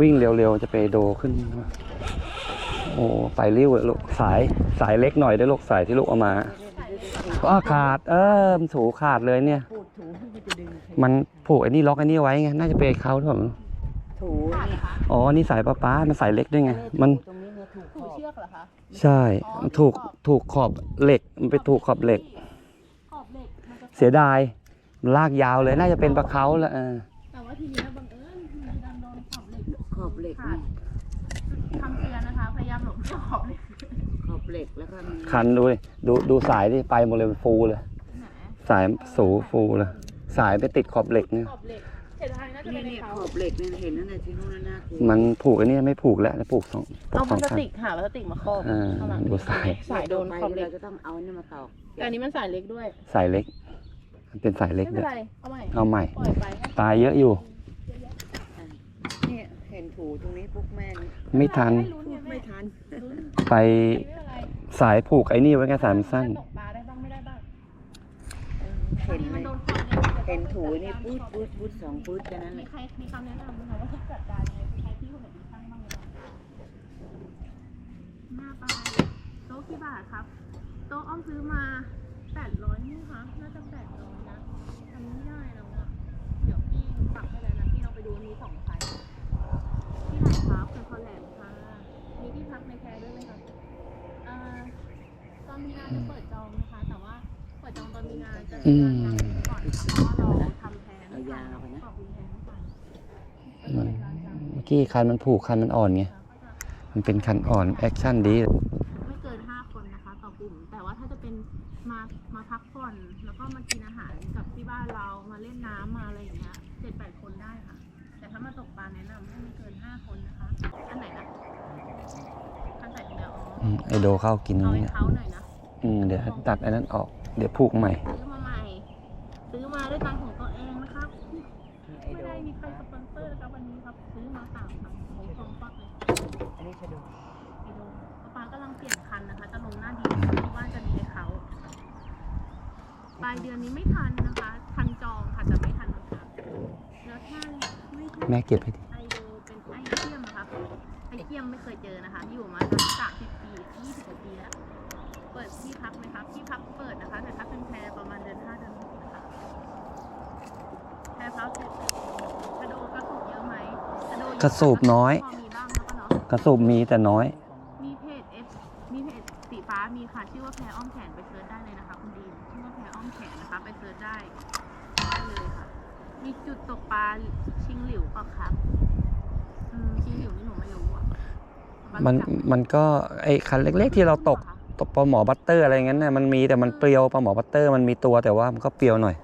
วิ่งเร็วๆ จะไปโดขึ้น โอ้ไปริ้วเลยลูกสายสายเล็กหน่อยได้ลูกสายที่ลูกเอามาก็ขาด เออมันถูขาดเลยเนี่ยพูดถูที่มันจะดึงมันผูกไอ้นี่ล็อกไอ้นี่ไว้ไงน่าจะเป็นเขาหรือเปล่าถูนี่อ๋อนี่สายป้าป้ามันสายเล็กด้วยไงมันตรงนี้เนี่ยถูกขถูอบเชือกเหรอคะใช่มันถูกถูกขอบเหล็กมันไปถูกขอบเหล็กขอบเหล็กมันจะเสียดายมันลากยาวเลยน่าจะเป็นปลาเขาแหละเออแต่ว่าทีเนี้ยบังเอิญมีดันโดนขอบเหล็ก ขอบเหล็กขาดนี่คำเตือนนะคะ พยายามหลบเลี่ยงขอบเหล็กขอบเหล็กแล้วก็มีคันดูดิดูดูสายที่ไปหมดเลยฟูเลย ไหนสายสูฟูเลย สายไปติดขอบเหล็กเนี่ย ขอบเหล็กเห็นทางน่าจะนี่เป็นในเนี่ยเขาขอบเหล็กเนี่ยเห็นนั่นแหละที่นู่นน่ะน่ากลัวมันผูกอันนี้ไม่ผูกแล้วผูกสองเอาสพอลางสคันติกหาพลาสติกมาครอบอ่าข้างหลังดูสายสายโดนขอบเหล็กเราจะต้องเอาเนี่ยมาตอกแต่อันนี้มันสายเล็กด้วยสายเล็ก มันเป็นสายเล็กไม่ด้เป็วนยไรเอาใหม่เอาใหม่ปล่อยไปตายเยอะอยู่เนี่ยเห็นถู ตรงนี้ปุ๊บแม่นี่ไม่ทันไม่รู้ไงไม่แม่ทันไปไม่เป็นไรสายผูกไอ้นี่ไว้ไงสายมันสั้น ตกปลาได้บ้างไม่ได้บ้างเห็นนี่ไหมมันโดนขอบเหล็กเห็นถูนี่ปุ๊ดปุ๊ดปุ๊ดสองปุ๊ดแค่นั้นแหมีละใครมีคำแนะนำไหมคะว่าจะจัดการยังไงใครที่คนไหนมีช่างบ้างไหมคะหน้าปลาโต๊ะกี่บาทครับ โต๊ะอ้อมซื้อมาแปดร้อยนี่คะน่าจะแปดร้อยนะอันนี้ไม่ได้แล้วอะเดี๋ยวพี่ปักให้แล้วนะพี่เราไปดูมีสองไซส์ที่ไหนครับเป็นคอแหลมค่ะ มีที่พักในแพรด้วยไหมคะอ่าตอนมีงานจะเปิดจองนะคะ แต่ว่าเปิดจองต อนมีงานจะอืมก่อนนะคะเพราะว่าเราทำแพรไม่ทันขอบคุณแพรไม่ทันมันเมื่อกี้คันมันผูกคันมันอ่อนไง มันเป็นคันอ่อน แอคชั่นดี ไม่เกินห้าคนนะคะต่อกลุ่ม แต่ว่าถ้าจะเป็นมามาพักผ่อนแล้วก็มากินอาหารกับที่บ้านเรามาเล่นน้ำมาอะไรอย่างเงี้ยเจ็ดแปดคนได้ค่ะ แต่ถ้ามาตกปลาแนะนำให้ไม่เกินห้าคนนะคะอันไหนนะคันใส่ถุงยางอ๋ออืมไอโดเข้ากินตรเอางให้นี้เขาหน่อยนะ อืมเดี๋ยวตัดไอ้นั้นออก เดี๋ยวผูกใหม่ ซื้อมาใหม่ซื้ อมาด้วยตังค์ของตัวเองนะครับ ไอไม่โดได้มีใครสปอนเซอร์นะครับวันนี้ครับ ซื้อมาสามคันผมตรงปักเลยอันนี้ชะโดไปดูป้ากำลังเปลี่ยนคันนะคะ จะลงหน้าดีเพราะว่าจะมีเขาปลายเดือนนี้ไม่ทันนะคะ ทันจองค่ะแต่ไม่ทันนะคะแล้วถ้าไม่ใช่แม่เก็บให้ดี แพรพักเสร็จกระโดดกระสุบเยอะไหมกระโดดเยอะกระสูบน้อยพอมีบ้างแล้วก็เนาะ กระสูบมีแต่น้อย มีเพจ F มีเพจสีฟ้ามีค่ะ ชื่อว่าแพรอ้อมแขนไปเซิร์ชได้เลยนะคะคุณดีมชื่อว่าแพรอ้อมแขนนะคะ ไปเซิร์ชได้ได้เลยค่ะ มีจุดตกปลาชิงหลิวปะครับอืมชิงหลิวนี่หนูไม่รู้อะมันรู้จักไหมันก็ไอคันเล็กๆที่เราตกตกปลาหมอบัตเตอร์อะไรอย่างนั้นน่ะมันมีแต่มันเปรียวปลาหมอบัตเตอร์มันมีตัวแต่ว่ามันก็เปรียวหน่อย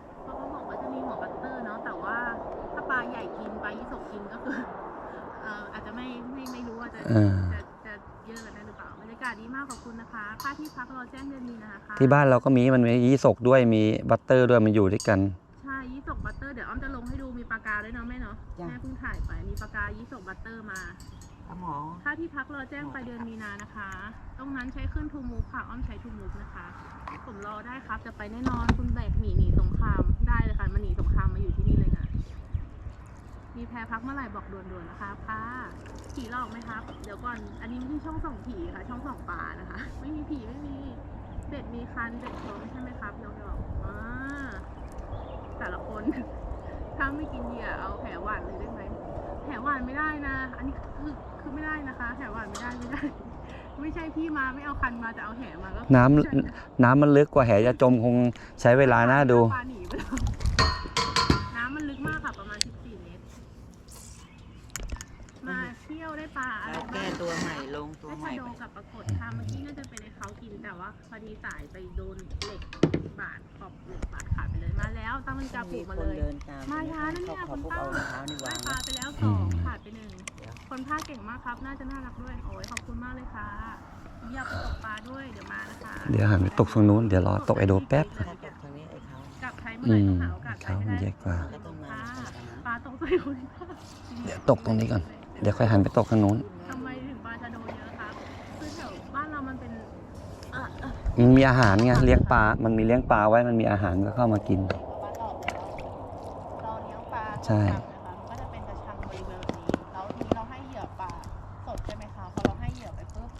เออ จะจะเยอะกันได้หรือเปล่าบรรยากาศดีมากขอบคุณนะคะค่าที่พักรอแจ้งเดือนมีนาค่ะที่บ้านเราก็มีมันมียี่สกด้วยมีบัตเตอร์ด้วยมันอยู่ด้วยกัน ใช่ยี่สกบัตเตอร์เดี๋ยวอ้อมจะลงให้ดูมีปลากาด้วยเนาะแม่เนาะแม่เพิ่งถ่ายไปมีปลากายี่สกบัตเตอร์มา เอาหมอ ค่าที่พักรอแจ้งไปเดือนมีนานะคะ ตรงนั้นใช้ขึ้นทูมูฟค่ะอ้อมใช้ทูมูฟนะคะ ผมรอได้ครับจะไปแน่นอนคุณแบกหมีหนีสงครามได้เลยค่ะมาหนีสงครามมาอยู่ที่นี่เลยนะ มีแพรพักเมื่อไหร่บอกด่วนๆนะคะค่ะผีหลอกไหมครับ เดี๋ยวก่อน อันนี้ไม่ใช่ช่องส่องผีค่ะ ช่องส่องป่านะคะ ไม่มีผีไม่มีเด็ดมีคันเด็ดพร้อมใช่ไหมครับน้องดอกอ่าแต่ละคน ถ้าไม่กินเหยื่อเอาแผลหวานเลยได้ไหมแผลหวานไม่ได้นะ อันนี้คือคือไม่ได้นะคะ แผลหวานไม่ได้ไม่ได้ ไม่ใช่พี่มาไม่เอาคันมาแต่เอาแหมาก็น้ำไม่ใช่ะน้ำมันลึกกว่าแหจะจมคงใช้เวลาน่าดูปลาหนีไปแล้วน้ ปกับปรากฏค่ะเมื่อกี้น่าจะเป็นในเขากินแต่ว่าพอดีสายไปโดนเหล็กบาดขอบเหล็กบาดขาดไปเลยมาแล้วตั้งนาฬิกาปลุมีกคมานเลยเดินตามมาช้านะเนี่ยเขาคุณเขาป้าเอารองเท้านี่ได้วางปลานะไปแล้วอืสองมขาดไปหนึ่งคนภาคเก่งมากครับ น่าจะน่ารักด้วยโอ้ยขอบคุณมากเลยค่ะอยากไปตกปลาด้วยเดี๋ยวมานะคะเดี๋ยวหันไปตกตรงนู้นเดี๋ยวรอตกไอโดแป๊บถ้าตกทางนี้ไอ้เขากลับไทยเมื่อไหร่ต้องหาโอกาสไปเขาให้มันได้ใหญ่กว่าก็ต้องมาค่ะตรงนั้นปลาตกใส่คุณเดี๋ยวตกตรงนี้ก่อนเดี๋ยวค่อยหันไปตกทางนู้น มันมีอาหารไงเลี้ยงปลา มันมีเลี้ยงปลาไว้ มันมีอาหารก็เข้ามากิน ปลาหลอดเราเราเลี้ยงปลใช่ ตามนะคะมันก็จะเป็นกระชังบริเวณนี้แล้วทีนี้เราให้เหยื่อปลาสดใช่ไหมคะพอเรให้เช่อไปปุ๊บ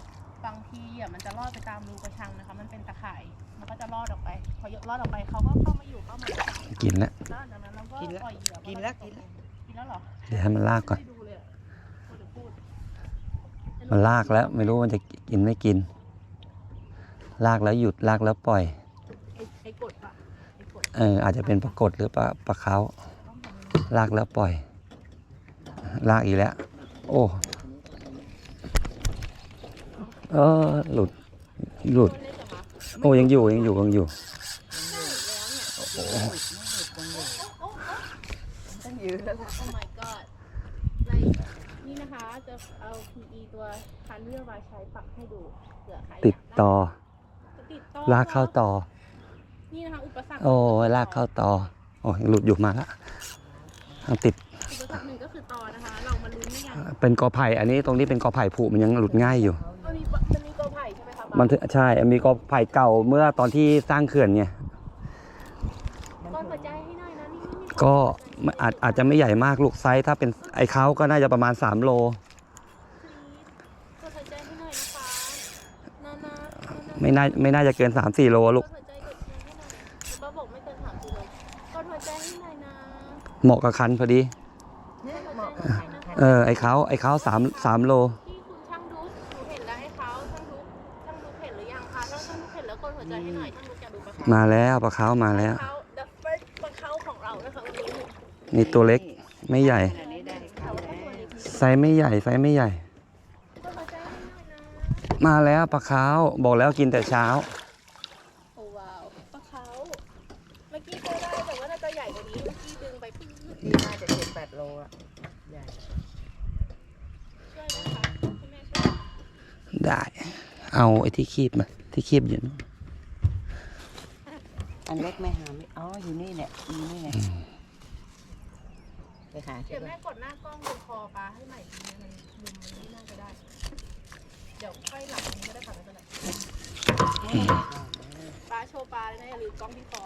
บางทีเช่อมันจะลอดไปตามรูกระชังนะคะ มันเป็นตะข่ายมันก็จะลอดออกไป พอเหยื่อลอดออกไปเขาก็เข้ามาอยู่เข้ามาแล้วกินแล้ว หลังจากนั้นเราก็ปล่อยเหยื่อกินแล้วกินแล้ว กินแล้วเหรอเดี๋ยวให้มันลากก่อช่ดูเลยอะพูดหรือพูดมันลากแล้ว ไม่รู้มันจะกินไม่กิน ลากแล้วหยุดลากแล้วปล่อยไอ้ไอ้กดปะไอ้กดเอออาจจะเป็นปลากดหรือปลาปลาเขาลากแล้วปล่อย ลากอีกแล้ว โอ้เออหลุดหลุดตัวเล็กเหรอคะโอ้ยังอยู่ยังอยู่ยังอยู่ต้องยืนแล้วล่ะโอ้ my god ไรนี่นะคะจะเอา PE ตัวคันเรือมาใช้ปักให้ดูเผื่อใครติดต่อจะ ติดต่อลากเข้าต่อ นี่นะคะอุปสรรคโอ้ยลากเข้าต่อ โอ้ยหลุดอยู่มาละเอาติด อุปสรรคหนึ่งก็คือต่อนะคะ เรามาลุ้นด้วยกันเป็นกอไผ่ อันนี้ตรงนี้เป็นกอไผ่ผุมันยังหลุดง่ายอยู่ มันมีมันมีกอไผ่ใช่ไหมคะมันถึงใช่ มีกอไผ่เก่าเมื่อตอนที่สร้างเขื่อนไง ก้อนหัวใจให้หน่อยนะนี่นี่นี่ก็ไม่อาจอาจจะไม่ใหญ่มากลูกไซส์ถ้าเป็นไอ้เขาก็น่าจะประมาณ 3 โล ก้อนหัวใจให้หน่อยนะคะนานานานา ไม่น่าไม่น่าจะเกิน3-4โลลูกก้อนหัวใจกดเชียร์ให้หน่อยป้าบอกไม่เกินสามกิโลก้อนหัวใจให้หน่อยนะเหมาะกับคันพอดีเนี่ยเหมาะกับทางคันเออไอ้เขาไอ้เขาสามสามโล ที่คุณช่างดุ๊กหนูเห็นแล้วให้เขาช่างดุ๊กช่างดุ๊กเห็นหรือยังคะถ้าช่างดุ๊กเห็นแล้วก้อนหัวใจให้หน่อยช่างดุ๊กอยากดูปลาเขามาแล้วปลาเขามาแล้ว เขา the first ปลาเขาของเรานะคะวันนี้นี่ตัวเล็กไม่ใหญ่ขนาดนี้ได้เขาแล้วไซส์ไม่ใหญ่ไซส์ไม่ใหญ่ ก้อนหัวใจให้หน่อยนะ มาแล้วปลาเขาบอกแล้วกินแต่เช้า โอ้ว้าวปลาเขาเมื่อกี้เจอได้แต่ว่าน่าจะใหญ่กว่านี้เมื่อกี้ดึงไปปื้ดนี่น่าจะเจ็ดแปดโลอะใหญ่ช่วยไหมคะคุณแม่ช่วยได้ เอาไอ้ที่คีบมาที่คีบอยู่นู่นอันเล็กไม่หาไม่อ๋ออยู่นี่เนี่ยอยู่นี่ไงไปหาใช่เดี๋ยวไหมแม่กดหน้ากล้องบ เดี๋ยวค่อยหลังนี้ก็ได้ค่ะไม่เป็นไรปลาโชว์ปลาเลยนะอย่าลืมกล้องที่คอ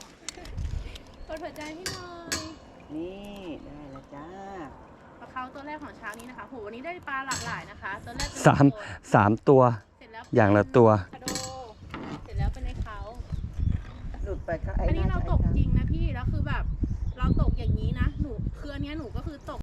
เปิดหัวใจพี่น้อยนี่ได้แล้วจ้าปลาเขาตัวแรกของเช้านี้นะคะโหวันนี้ได้ปลาหลากหลายนะคะตัวแรกสามสามตัวอย่างละตัวเสร็จแล้วเป็นไอ้เขาหลุดไปก็ไอ้นี่เราตก